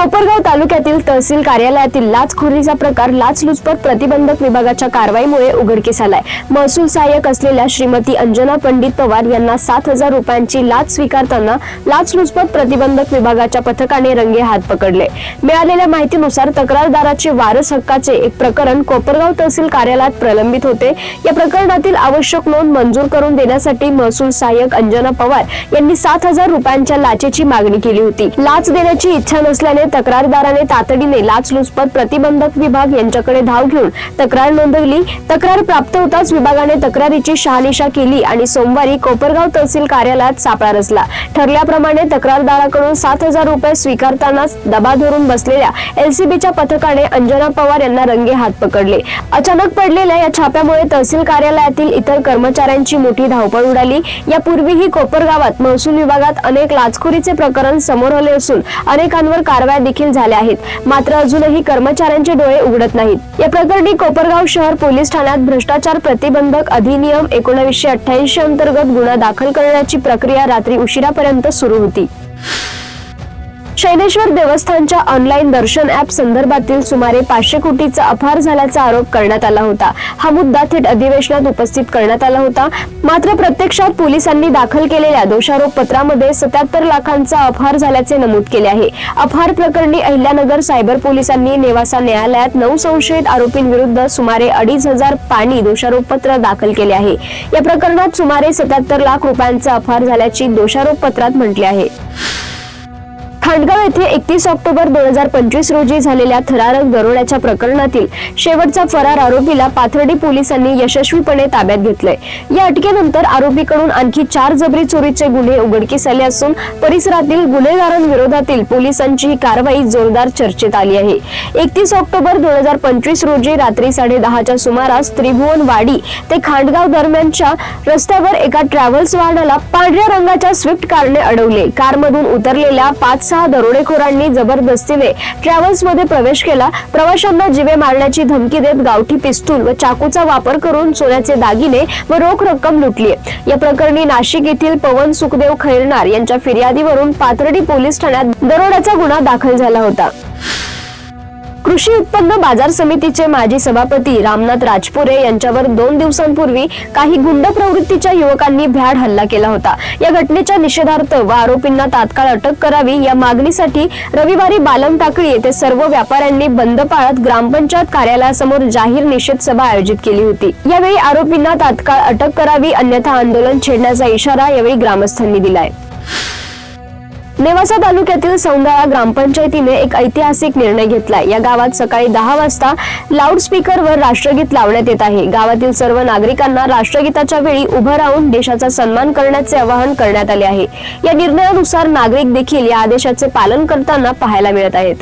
कोपरगाव तालुक्यातील तहसील कार्यालयातील लाचखोरीचा प्रकार लाचलुचपत प्रतिबंधक विभागाच्या कारवाईमुळे उघडकीस आलाय. महसूल सहाय्यक असलेल्या श्रीमती अंजना पंडित पवार यांना सात हजार रुपयांची लाच स्वीकारताना लाचलुचपत प्रतिबंधक विभागाच्या पथकाने रंगे हात पकडले. मिळालेल्या माहितीनुसार तक्रारदाराचे वारस हक्काचे एक प्रकरण कोपरगाव तहसील कार्यालयात प्रलंबित होते. या प्रकरणातील आवश्यक नोंद मंजूर करून देण्यासाठी महसूल सहाय्यक अंजना पवार यांनी सात हजार रुपयांच्या लाचेची मागणी केली होती. लाच देण्याची इच्छा नसल्याने तक्रारदाराने तातडीने लाचलुचपत प्रतिबंधक विभाग यांच्याकडे धाव घेऊन तक्रार नोंदवली. तक्रार प्राप्त होताच विभागाने तक्रारीची शहानिशा केली आणि सोमवारी कोपरगाव तहसील कार्यालयात सापळा रचला. ठरल्याप्रमाणे तक्रारदाराकडून सात हजार रुपये स्वीकारतानाच दबा धरून बसलेल्या एलसीबीच्या पथकाने अंजना पवार यांना रंगे हात पकडले. अचानक पडलेल्या या छाप्यामुळे तहसील कार्यालयातील इतर कर्मचाऱ्यांची मोठी धावपळ उडाली. यापूर्वीही कोपरगावात महसूल विभागात अनेक लाचखोरीचे प्रकरण समोर आले असून अनेकांवर कारवाई देखील झाल्या आहेत. मात्र अजूनही कर्मचाऱ्यांचे डोळे उघडत नाहीत. या प्रकरणी कोपरगाव शहर पोलीस ठाण्यात भ्रष्टाचार प्रतिबंधक अधिनियम एकोणीसशे अठ्ठ्याऐंशी अंतर्गत गुन्हा दाखल करण्याची प्रक्रिया रात्री उशिरापर्यंत सुरू होती. शैलेश्वर देवस्थानच्या ऑनलाईन दर्शन ऍप संदर्भातील सुमारे पाचशे कोटीचा अपहार झाल्याचा आरोप करण्यात आला होता. हा मुद्दा थेट अधिवेशनात उपस्थित करण्यात आला होता. मात्र प्रत्यक्षात पोलिसांनी दाखल केलेल्या दोषारोप पत्रामध्ये सत्याहत्तर लाखांचा अपहार झाल्याचे नमूद केले आहे. अपहार प्रकरणी अहिल्यानगर सायबर पोलिसांनी नेवासा न्यायालयात नऊ संशयित आरोपींविरुद्ध सुमारे अडीच हजार पाणी दोषारोप पत्र दाखल केले आहे. या प्रकरणात सुमारे सत्याहत्तर लाख रुपयांचा अपहार झाल्याची दोषारोप पत्रात म्हटले आहे. खांडगाव येथे एकतीस ऑक्टोबर दोन हजार पंचवीस रोजी झालेल्या थरारक दरोड्याच्या प्रकरणातील शेवटचा फरार आरोपीला पाथर्डी पोलिसांनी यशस्वीपणे ताब्यात घेतलंय. या अटकेनंतर आरोपीकडून आणखी चार जबरी चोरीचे गुन्हे उघडकीस आले असून परिसरातील गुन्हेगारांविरोधातील पोलिसांची ही कारवाई जोरदार चर्चेत आली आहे. एकतीस ऑक्टोबर दोन हजार पंचवीस रोजी रात्री साडे दहाच्या सुमारास त्रिभुवन वाडी ते खांडगाव दरम्यानच्या रस्त्यावर एका ट्रॅव्हल्स वाहनाला पांढऱ्या रंगाच्या स्विफ्ट कारने अडवले. कारमधून उतरलेल्या पाच सहा दरोडेखोरांनी जबरदस्तीने ट्रॅव्हल्समध्ये प्रवेश केला. प्रवाशांना जिवे मारण्याची धमकी देत गावठी पिस्तूल व चाकूचा वापर करून सोन्याचे दागिने व रोख रक्कम लुटली या प्रकरणी नाशिक येथील पवन सुखदेव खैरनार यांच्या फिर्यादीवरून पाथर्डी पोलीस ठाण्यात दरोड्याचा गुन्हा दाखल झाला होता. कृषी उत्पन्न बाजार समितीचे माजी सभापती रामनाथ राजपुरे यांच्यावर दोन दिवसांपूर्वी काही गुंड प्रवृत्तीच्या युवकांनी भ्याड हल्ला केला होता. या घटनेच्या निषेधार्थ व आरोपींना तात्काळ अटक करावी या मागणीसाठी रविवारी बालम टाकळी येथे सर्व व्यापाऱ्यांनी बंद पाळत ग्रामपंचायत कार्यालयासमोर जाहीर निषेध सभा आयोजित केली होती. यावेळी आरोपींना तात्काळ अटक करावी अन्यथा आंदोलन छेडण्याचा इशारा यावेळी ग्रामस्थांनी दिलाय. नेवासा तालुक्यातील सौंदाळा ग्रामपंचायतीने एक ऐतिहासिक निर्णय घेतलाय. या गावात सकाळी दहा वाजता लाऊडस्पीकरवर राष्ट्रगीत लावण्यात येत आहे. गावातील सर्व नागरिकांना राष्ट्रगीताच्या वेळी उभं राहून देशाचा सन्मान करण्याचे आवाहन करण्यात आले आहे. या निर्णयानुसार नागरिक देखील या आदेशाचे पालन करताना पाहायला मिळत आहेत.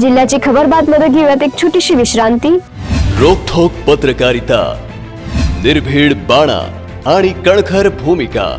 जिल्ह्याची खबर बातमध्ये घेऊयात एक छोटीशी विश्रांती. रोखोक पत्रकारिता निर्भीड बाणा आणि कणखर भूमिका.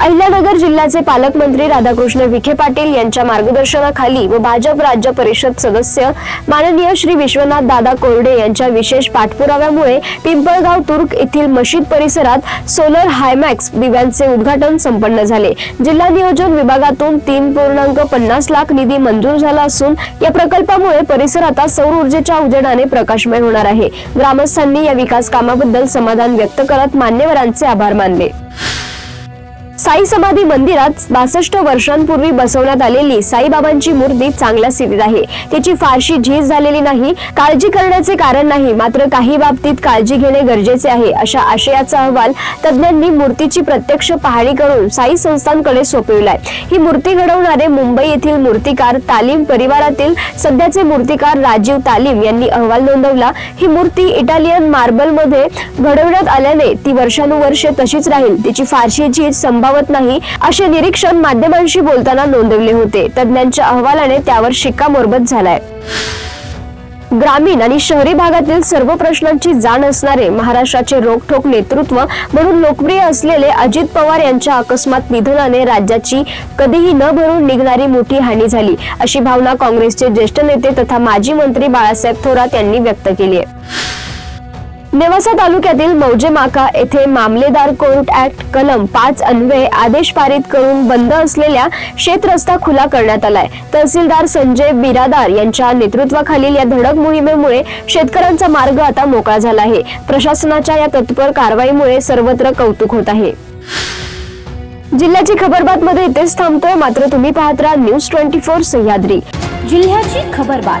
अहिल्यानगर जिल्ह्याचे पालकमंत्री राधाकृष्ण विखे पाटील यांच्या मार्गदर्शनाखाली व भाजप राज्य परिषद सदस्य माननीय श्री विश्वनाथ दादा कोरडे यांच्या विशेष पाठपुराव्यामुळे पिंपळगाव तुर्क येथील मशीद परिसरात सोलर हायमॅक्स दिव्यांचे उद्घाटन संपन्न झाले. जिल्हा नियोजन विभागातून तीन पूर्णांक पन्नास लाख निधी मंजूर झाला असून या प्रकल्पामुळे परिसर आता सौर ऊर्जेच्या उजेडाने प्रकाशमय होणार आहे. ग्रामस्थांनी या विकास कामाबद्दल समाधान व्यक्त करत मान्यवरांचे आभार मानले. साई समाधी मंदिरात बासष्ट वर्षांपूर्वी बसवण्यात आलेली साईबाबांची मूर्ती चांगल्या स्थितीत आहे. त्याची फारशी झीज झालेली नाही काळजी करण्याचे कारण नाही मात्र काही बाबतीत काळजी घेणे गरजेचे आहे अशा आशयाचा अहवाल तज्ज्ञांनी मूर्तीची प्रत्यक्ष पाहणी करून साई संस्थांकडे सोपविलाय. ही मूर्ती घडवणारे मुंबई येथील मूर्तिकार तालीम परिवारातील सध्याचे मूर्तिकार राजीव तालीम यांनी अहवाल नोंदवला. ही मूर्ती इटालियन मार्बलमध्ये घडवण्यात आल्याने ती वर्षानुवर्षे तशीच राहील. तिची फारशी झीज लावत नाही असे निरीक्षण माध्यमांशी बोलताना नोंदवले होते. तज्ज्ञांच्या अहवालाने त्यावर शिक्कामोर्बत झालाय. ग्रामीण आणि शहरी भागातील सर्व प्रश्नांची जाण असणारे महाराष्ट्राचे रोखठोक नेतृत्व म्हणून लोकप्रिय असलेले अजित पवार यांच्या अकस्मात निधनाने राज्याची कधीही न भरून निघणारी मोठी हानी झाली अशी भावना काँग्रेसचे ज्येष्ठ नेते तथा माजी मंत्री बाळासाहेब थोरात यांनी व्यक्त केली आहे. नेवासा तालुक्यातील मौजे माका येथे मामलेदार कोर्ट ऍक्ट कलम पाच अन्वये आदेश पारित करून बंद असलेल्या शेत रस्ता खुला करण्यात आलाय. तहसीलदार संजय बिरादार यांच्या नेतृत्वाखालील या धडक मोहिमेमुळे शेतकऱ्यांचा मार्ग आता मोकळा झाला आहे. प्रशासनाच्या या तत्पर कारवाईमुळे सर्वत्र कौतुक होत आहे. जिल्ह्याची खबरबात मध्ये इथेच थांबतोय. मात्र तुम्ही पाहत राहा न्यूज ट्वेंटी फोर सह्याद्री. जिल्ह्याची खबरबात.